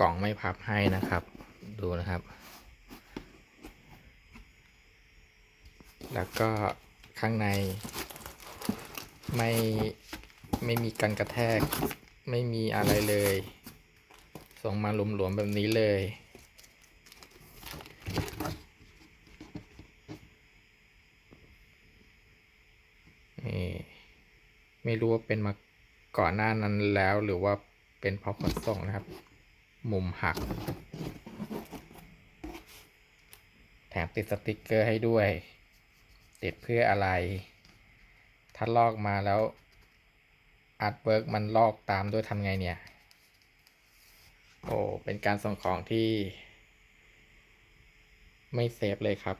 กล่องไม่พับให้นะครับ ดูนะครับ แล้วก็ข้างใน ไม่ไม่มีกันกระแทก ไม่มีอะไรเลย ส่งมาหลวมๆแบบนี้เลยนี่ ไม่รู้ว่าเป็นมาก่อนหน้านั้นแล้วหรือว่าเป็นเพราะขนส่งนะครับ มุมหัก แถมติดสติกเกอร์ให้ด้วย ติดเพื่ออะไร ถ้าลอกมาแล้วอาร์ตเวิร์กมันลอกตามด้วยทำไงเนี่ย โอ้ เป็นการส่งของที่ ไม่เซฟเลยครับ